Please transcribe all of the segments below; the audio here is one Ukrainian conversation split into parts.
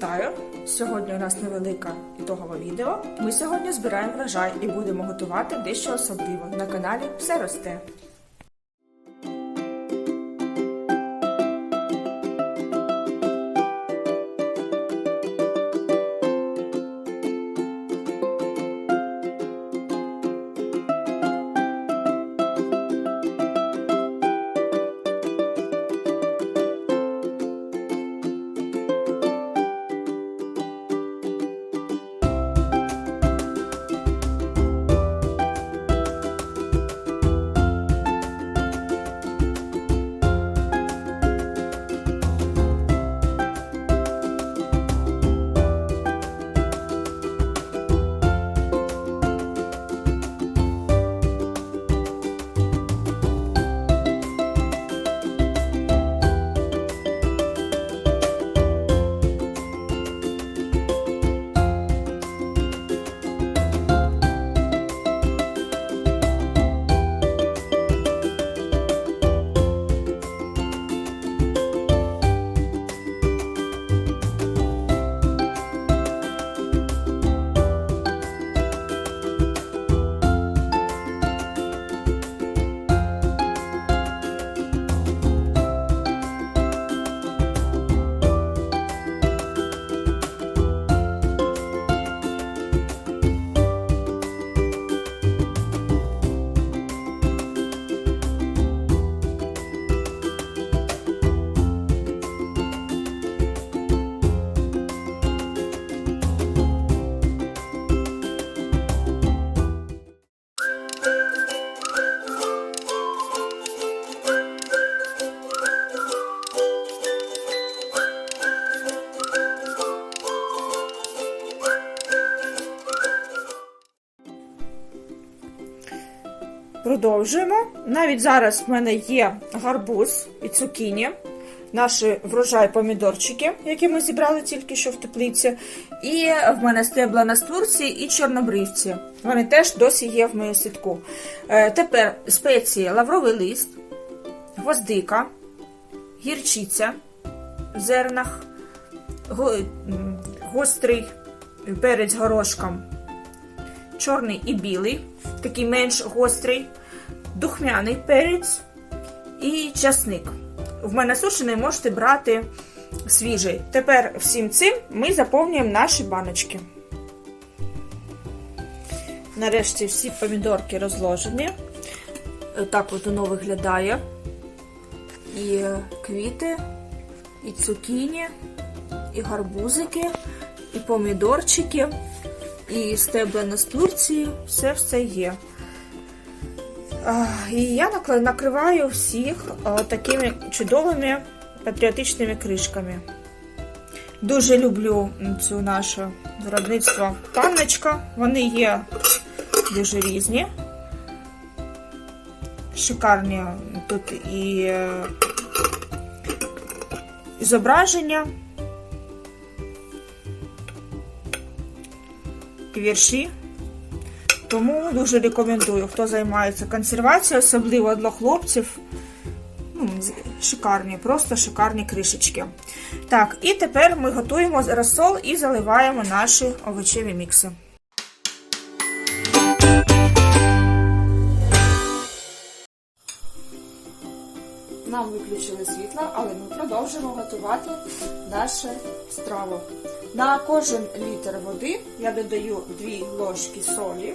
Вітаю! Сьогодні у нас невелика ітогове відео. Ми сьогодні збираємо врожай і будемо готувати дещо особливо. На каналі все росте. Продовжуємо. Навіть зараз в мене є гарбуз і цукіні, наші врожай помідорчики, які ми зібрали тільки що в теплиці. І в мене стебла настурці і чорнобривці. Вони теж досі є в моєму сітку. Е, Тепер спеції лавровий лист, гвоздика, гірчиця в зернах, гострий перець горошком чорний і білий, такий менш гострий, духмяний перець і часник. В мене сушений можете брати свіжий. Тепер всім цим ми заповнюємо наші баночки. Нарешті всі помідорки розложені. Так от воно виглядає. І квіти, і цукіні, і гарбузики, і помідорчики і стебла настурції, все все є. І я накриваю всіх такими чудовими патріотичними кришками. Дуже люблю цю наше виробництво панночка. Вони є дуже різні. Шикарні тут і е, і зображення. вірші. Тому дуже рекомендую, хто займається консервацією, особливо для хлопців. Ну, шикарні, просто шикарні кришечки. Так, і тепер ми готуємо розсол і заливаємо наші овочеві мікси. Нам виключили світло, але ми продовжуємо готувати нашу страву. На кожен літр води я додаю 2 ложки солі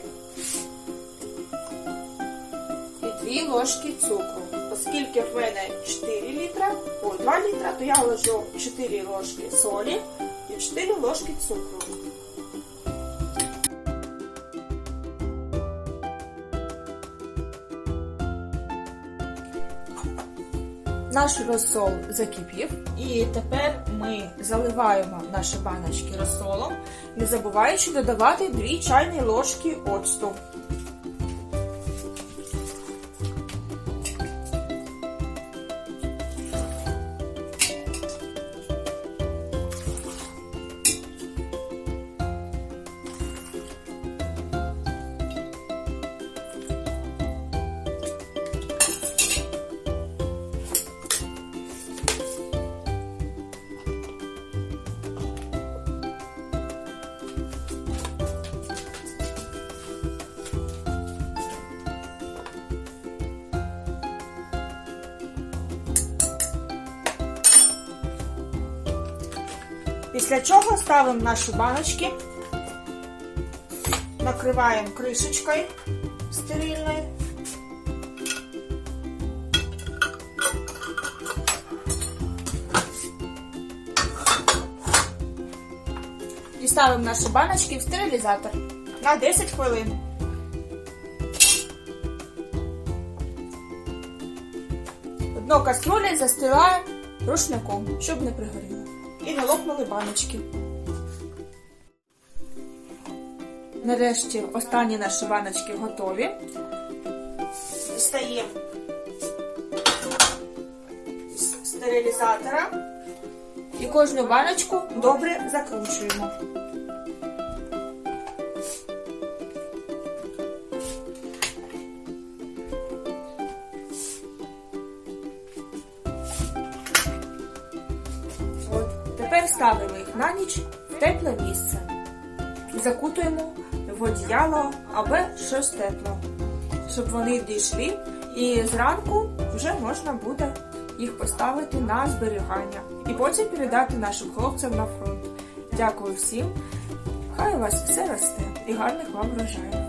2 ложки цукру. Оскільки в мене 4 літра, о, 2 літра, то я ложу 4 ложки солі і 4 ложки цукру. Наш розсол закипів, і тепер ми заливаємо наші баночки розсолом, не забуваючи додавати 2 чайні ложки оцту. Після чого ставимо наші баночки, накриваємо кришечкою стерильною. І ставимо наші баночки в стерилізатор на 10 хвилин. Дно каструлі застилаємо рушником, щоб не пригоріло. І не баночки. Нарешті останні наші баночки готові. Дістаємо з стерилізатора і кожну баночку добре закручуємо. Тепер ставимо їх на ніч в тепле місце. Закутуємо в одіяло або щось тепле, щоб вони дійшли, і зранку вже можна буде їх поставити на зберігання і потім передати нашим хлопцям на фронт. Дякую всім. Хай у вас все росте і гарних вам врожаїв.